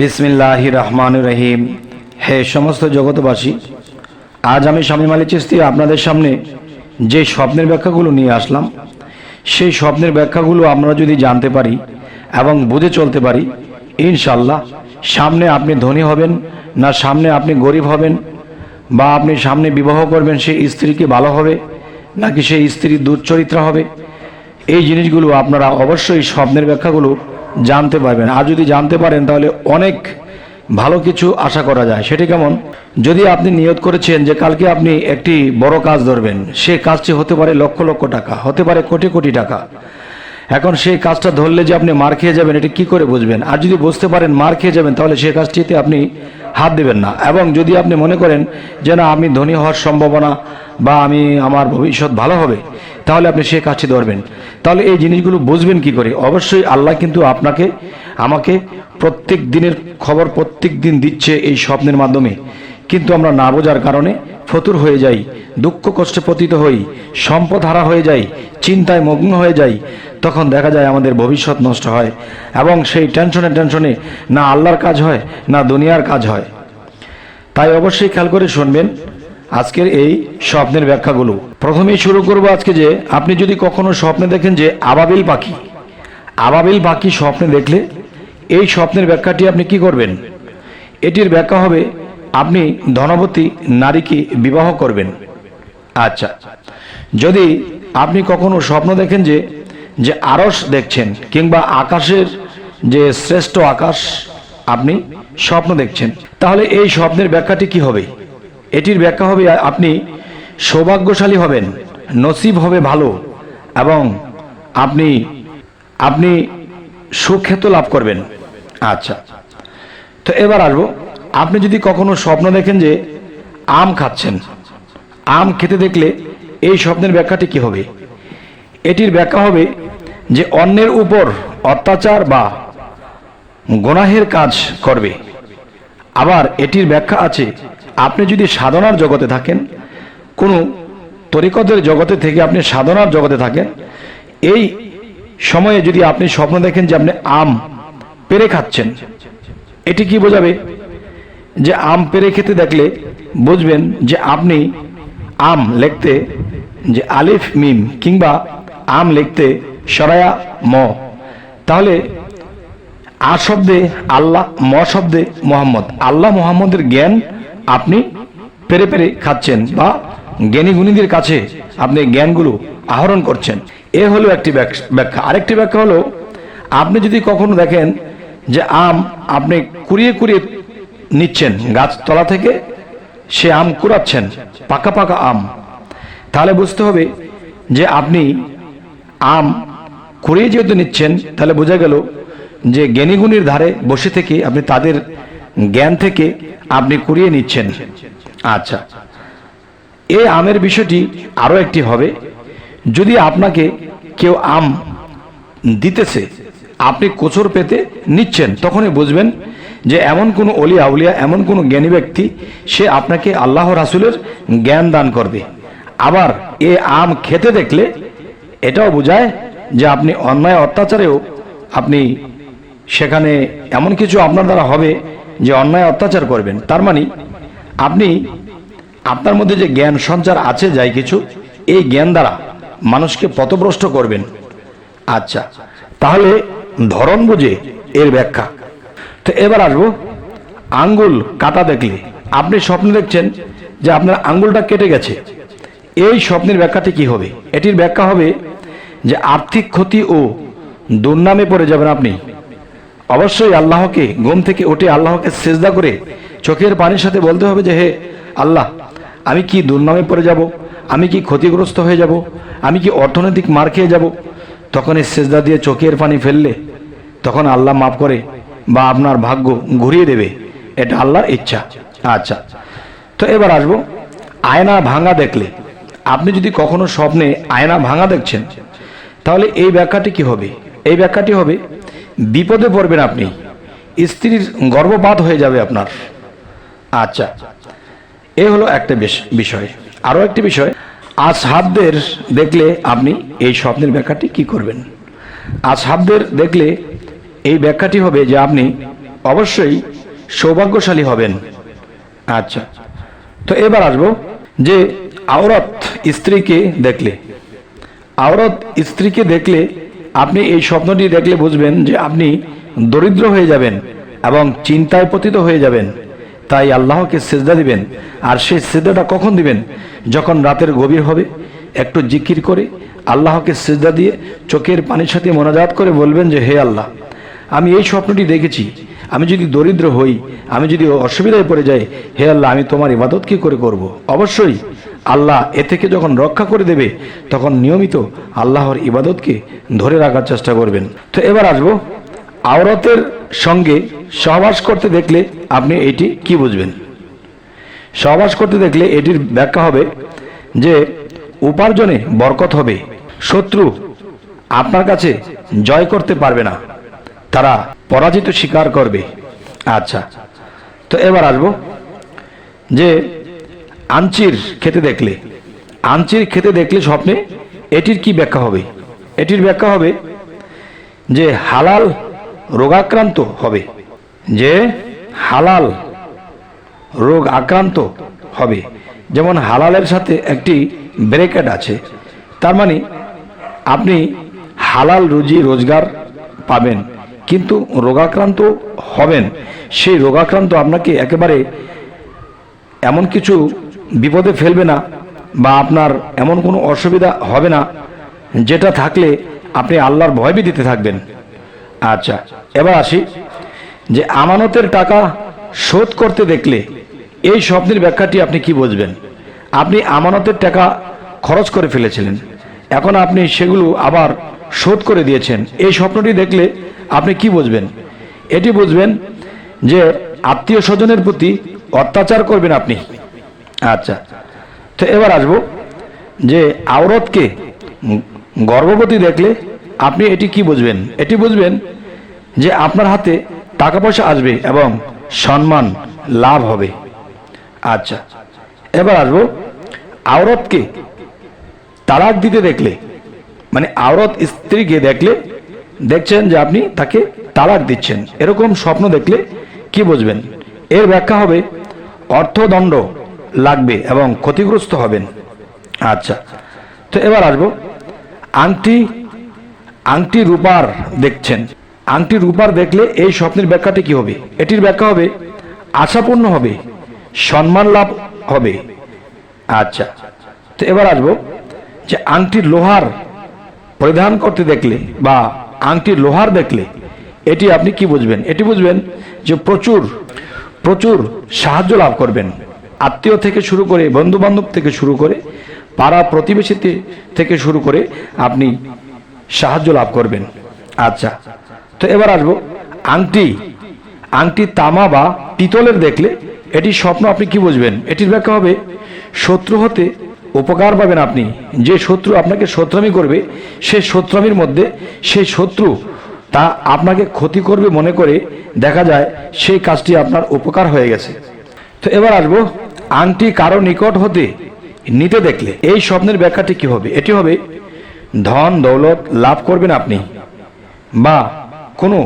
বিসমিল্লাহ রহমান রহিম। হে সমস্ত জগতবাসী আজ আমি স্বামী মালিক চিস্তি আপনাদের সামনে যে স্বপ্নের ব্যাখ্যাগুলো নিয়ে আসলাম, সেই স্বপ্নের ব্যাখ্যাগুলো আমরা যদি জানতে পারি এবং বুঝে চলতে পারি ইনশাল্লাহ সামনে আপনি ধনী হবেন না সামনে আপনি গরিব হবেন বা আপনি সামনে বিবাহ করবেন সেই স্ত্রীকে ভালো হবে নাকি সেই স্ত্রী দুশ্চরিত্রা হবে, এই জিনিসগুলো আপনারা অবশ্যই স্বপ্নের ব্যাখ্যাগুলো জানতে পারবেন। আর যদি জানতে পারেন, তাহলে অনেক ভালো কিছু আশা করা যায়। সেটি কেমন? যদি আপনি নিয়ত করেছেন যে কালকে আপনি একটি বড় কাজ ধরবেন, সে কাজটি হতে পারে লক্ষ লক্ষ টাকা, হতে পারে কোটি কোটি টাকা। এখন সেই কাজটা ধরলে যে আপনি মার খেয়ে যাবেন, এটি কি করে বুঝবেন? আর যদি বুঝতে পারেন মার খেয়ে যাবেন, তাহলে সেই কাজটিতে আপনি হাত দেবেন না। এবং যদি আপনি মনে করেন যে না, আমি ধনী হওয়ার সম্ভাবনা বা আমি আমার ভবিষ্যৎ ভালো হবে, তাহলে আপনি সে কাছে ধরবেন। তাহলে এই জিনিসগুলো বুঝবেন কি করে? অবশ্যই আল্লাহ কিন্তু আপনাকে, আমাকে প্রত্যেক দিনের খবর প্রত্যেক দিন দিচ্ছে এই স্বপ্নের মাধ্যমে। কিন্তু আমরা না বোঝার কারণে ফতুর হয়ে যাই, দুঃখ কষ্টে পতিত হই সম্পদ হারা হয়ে যাই, চিন্তায় মগ্ন হয়ে যাই, তখন দেখা যায় আমাদের ভবিষ্যৎ নষ্ট হয় এবং সেই টেনশনে টেনশনে না আল্লাহর কাজ হয়, না দুনিয়ার কাজ হয়। তাই অবশ্যই খেয়াল করে শুনবেন আজকের এই স্বপ্নের ব্যাখ্যাগুলো। প্রথমেই শুরু করব আজকে যে, আপনি যদি কখনো স্বপ্নে দেখেন যে আবাবিল পাখি আবাবিল পাখি স্বপ্নে দেখলে এই স্বপ্নের ব্যাখ্যাটি আপনি কি করবেন? এটির ব্যাখ্যা হবে, আপনি ধনবতী নারীকে বিবাহ করবেন। আচ্ছা যদি আপনি কখনো স্বপ্ন দেখেন যে যে আরস দেখছেন কিংবা আকাশের যে শ্রেষ্ঠ আকাশ আপনি স্বপ্ন দেখছেন, তাহলে এই স্বপ্নের ব্যাখ্যাটি কি হবে? এটির ব্যাখ্যা হবে, আপনি সৌভাগ্যশালী হবেন, নসিব হবে ভালো, এবং আপনি আপনি সুখ্যাত লাভ করবেন। আচ্ছা। তো এবার আসব, আপনি যদি কখনো স্বপ্ন দেখেন যে আম খাচ্ছেন, আম খেতে দেখলে এই স্বপ্নের ব্যাখ্যাটি কি হবে? এটির ব্যাখ্যা হবে যে অন্যের উপর অত্যাচার বা গোনাহের কাজ করবে। আবার এটির ব্যাখ্যা আছে আপনি যদি সাধনার জগতে থাকেন, কোনো তরিকতের জগতে থেকে আপনি সাধনার জগতে থাকেন, এই সময়ে যদি আপনি স্বপ্ন দেখেন যে আপনি আম পেরে খাচ্ছেন, এটি কি বোঝাবে? যে আম পেরে খেতে দেখলে বুঝবেন যে আপনি আম লিখতে, যে আলিফ, মিম কিংবা আম লিখতে সরায়া ম। তাহলে আ শব্দে আল্লাহ, ম শব্দে মোহাম্মদ। আল্লাহ মোহাম্মদের জ্ঞান আপনি পেরে পেরে খাচ্ছেন বা জ্ঞানী গুণীদের কাছে আপনি জ্ঞানগুলো আহরণ করছেন। এ হলো একটি ব্যাখ্যা আরেকটি ব্যাখ্যা হলো, আপনি যদি কখনো দেখেন যে আম আপনি কুড়িয়ে কুড়িয়ে নিচ্ছেন গাছতলা থেকে, সে আম কুড়াচ্ছেন, পাকা পাকা আম, তাহলে বুঝতে হবে যে আপনি আম কুড়িয়ে যেহেতু নিচ্ছেন, তাহলে বোঝা গেল যে জ্ঞানীগুণীর ধারে বসে থেকে আপনি তাদের জ্ঞান থেকে আপনি কুড়িয়ে নিচ্ছেন। আচ্ছা। এই আমের বিষয়টি আরও একটি হবে। যদি আপনাকে কেউ আম দিতেছে, আপনি কোচর পেতে নিচ্ছেন, তখনই বুঝবেন যে এমন কোনো অলি আউলিয়া, এমন কোনো জ্ঞানী ব্যক্তি, সে আপনাকে আল্লাহ রাসুলের জ্ঞান দান করবে। আবার এ আম খেতে দেখলে এটাও বোঝায় যে আপনি অন্যায় অত্যাচারেও আপনি সেখানে এমন কিছু আপনার দ্বারা হবে যে অন্যায় অত্যাচার করবেন, তার মানে আপনি, আপনার মধ্যে যে জ্ঞান সঞ্চার আছে যাই কিছু, এই জ্ঞান দ্বারা মানুষকে পথভ্রষ্ট করবেন। আচ্ছা তাহলে ধরন বুঝে এর ব্যাখ্যা। তো এবার আসব, আঙ্গুল কাটা দেখলে। আপনি স্বপ্ন দেখছেন যে আপনার আঙ্গুলটা কেটে গেছে। এই স্বপ্নের ব্যাখ্যাটি কি হবে? এটির ব্যাখ্যা হবে যে আর্থিক ক্ষতি ও দুর্নামে পড়ে যাবেন আপনি। অবশ্যই আল্লাহকে, ঘুম থেকে উঠে আল্লাহকে সেজদা করে চোখের পানির সাথে বলতে হবে যে, হে আল্লাহ, আমি কি দুর্নামে পড়ে যাব? আমি কি ক্ষতিগ্রস্ত হয়ে যাব? আমি কি অর্থনৈতিক মার খেয়ে যাব? তখন এই সেজদা দিয়ে চোখের পানি ফেললে তখন আল্লাহ মাফ করে বা আপনার ভাগ্য ঘুরিয়ে দেবে। এটা আল্লাহর ইচ্ছা। আচ্ছা। তো এবার আসব, আয়না ভাঙা দেখলে। আপনি যদি কখনো স্বপ্নে আয়না ভাঙা দেখছেন, তাহলে এই ব্যাখ্যাটি কি হবে? এই ব্যাখ্যাটি হবে বিপদে পড়বেন আপনি। স্ত্রীর গর্ভপাত হয়ে যাবে আপনার। আচ্ছা এ হলো একটা বিষয়। আরও একটি বিষয়, আসহাবদের দেখলে আপনি এই স্বপ্নের ব্যাখ্যাটি কি করবেন? আসহাবদের দেখলে এই ব্যাখ্যাটি হবে যে আপনি অবশ্যই সৌভাগ্যশালী হবেন। আচ্ছা তো এবার আসব যে আওরত স্ত্রীকে দেখলে। আওরত স্ত্রীকে দেখলে আপনি এই স্বপ্নটি দেখলে বুঝবেন যে আপনি দরিদ্র হয়ে যাবেন এবং চিন্তায় পতিত হয়ে যাবেন। তাই আল্লাহকে সেজদা দিবেন। আর সেই সেজদাটা কখন দিবেন? যখন রাতের গভীর হবে, একটু জিকির করে আল্লাহকে সেজদা দিয়ে চোখের পানির সাথে মোনাজাত করে বলবেন যে, হে আল্লাহ, আমি এই স্বপ্নটি দেখেছি। আমি যদি দরিদ্র হই, আমি যদি অসুবিধায় পড়ে যাই, হে আল্লাহ, আমি তোমার ইবাদত কি করে করব। অবশ্যই আল্লাহ এ থেকে যখন রক্ষা করে দেবে, তখন নিয়মিত আল্লাহর ইবাদতকে ধরে রাখার চেষ্টা করবেন। তো এবার আসব, আওরতের সঙ্গে সহবাস করতে দেখলে আপনি এটি কি বুঝবেন? সহবাস করতে দেখলে এটির ব্যাখ্যা হবে যে, উপার্জনে বরকত হবে, শত্রু আপনার কাছে জয় করতে পারবে না, তারা পরাজিত স্বীকার করবে। আচ্ছা তো এবার আসব যে আঞ্চির খেতে দেখলে। আঞ্চির খেতে দেখলে স্বপ্নে এটির কি ব্যাখ্যা হবে? এটির ব্যাখ্যা হবে যে হালাল রোগাক্রান্ত হবে। যে হালাল রোগ আক্রান্ত হবে। যেমন হালালের সাথে একটি ব্রেকেট আছে। তার মানে আপনি হালাল রুজি রোজগার পাবেন, কিন্তু রোগাক্রান্ত হবেন। সেই রোগাক্রান্ত আপনাকে একেবারে এমন কিছু বিপদে ফেলবে না বা আপনার এমন কোনো অসুবিধা হবে না যেটা থাকলে আপনি আল্লাহর ভয়ভীতিতে থাকবেন। আচ্ছা এবার আসি যে আমানতের টাকা শোধ করতে দেখলে এই স্বপ্নের ব্যাখ্যাটি আপনি কি বুঝবেন? আপনি আমানতের টাকা খরচ করে ফেলেছিলেন, এখন আপনি সেগুলো আবার শোধ করে দিয়েছেন। এই স্বপ্নটি দেখলে আপনি কি বুঝবেন? এটি বুঝবেন যে আত্মীয় স্বজনের প্রতি অত্যাচার করবেন আপনি। আচ্ছা। তো এবার আসব যে আওরতকে গর্ভবতী দেখলে আপনি এটি কি বুঝবেন? এটি বুঝবেন যে আপনার হাতে টাকা পয়সা আসবে এবং সম্মান লাভ হবে। আচ্ছা। এবার আসব আওরতকে তালাক দিতে দেখলে মানে আওরত স্ত্রীকে দেখলে দেখছেন যে আপনি তাকে তালাক দিচ্ছেন। এরকম স্বপ্ন দেখলে কি বুঝবেন? এর ব্যাখ্যা হবে অর্থদণ্ড। লাগবে এবং ক্ষতিগ্রস্ত হবেন। আচ্ছা তো এবার আসব। আংটি আংটি রূপার দেখছেন। আংটি রূপার দেখলে এই স্বপ্নের ব্যাখ্যাটি কি হবে? এটির ব্যাখ্যা হবে, আশাপূর্ণ হবে, সম্মান লাভ হবে। আচ্ছা তো এবার আসব যে আংটি লোহার পরিধান করতে দেখলে বা আংটি লোহার দেখলে এটি আপনি কি বুঝবেন? এটি বুঝবেন যে প্রচুর প্রচুর সাহায্য লাভ করবেন। আত্মীয় থেকে শুরু করে বন্ধু বান্ধব থেকে শুরু করে, পাড়া প্রতিবেশী থেকে শুরু করে আপনি সাহায্য লাভ করবেন। আচ্ছা তো এবার আসব। আংটি আংটি তামা বা পিতলের দেখলে এটি স্বপ্ন আপনি কি বুঝবেন? এটির ব্যাখ্যা হবে, শত্রু হতে উপকার পাবেন আপনি। যে শত্রু আপনাকে শত্রামি করবে, সে শত্রামির মধ্যে সে শত্রু তা আপনাকে ক্ষতি করবে মনে করে দেখা যায় সেই কাজটি আপনার উপকার হয়ে গেছে। তো এবার আসব আংটি কারও নিকট হতে নিতে দেখলে এই স্বপ্নের ব্যাখ্যাটি কি হবে? এটি হবে, ধন দৌলত লাভ করবেন আপনি বা কোনো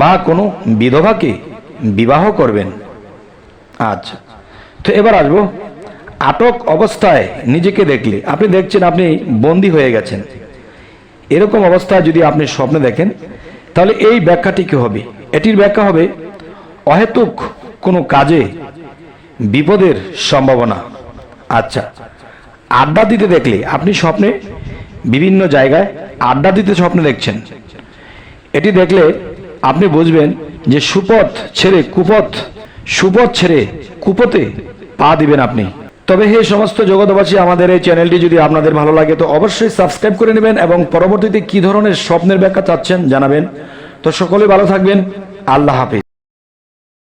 বা কোনো বিধবাকে বিবাহ করবেন। আচ্ছা তো এবার আসব। আটক অবস্থায় নিজেকে দেখলে, আপনি দেখছেন আপনি বন্দি হয়ে গেছেন। এরকম অবস্থায় যদি আপনি স্বপ্নে দেখেন, তাহলে এই ব্যাখ্যাটি কি হবে? এটির ব্যাখ্যা হবে, অহেতুক কোনো কাজে বিপদের সম্ভাবনা। আচ্ছা আড্ডা দিতে দেখলে আপনি স্বপ্নে বিভিন্ন জায়গায় আড্ডা দিতে স্বপ্নে দেখছেন। এটি দেখলে আপনি বুঝবেন যে সুপথ ছেড়ে কুপথ, সুপথ ছেড়ে কুপথে পা দিবেন আপনি। তবে হে সমস্ত জগতবাসী আমাদের এই চ্যানেলটি যদি আপনাদের ভালো লাগে, তো অবশ্যই সাবস্ক্রাইব করে নেবেন এবং পরবর্তীতে কি ধরনের স্বপ্নের ব্যাখ্যা চাচ্ছেন জানাবেন। তো সকলে ভালো থাকবেন। আল্লাহ হাফিজ।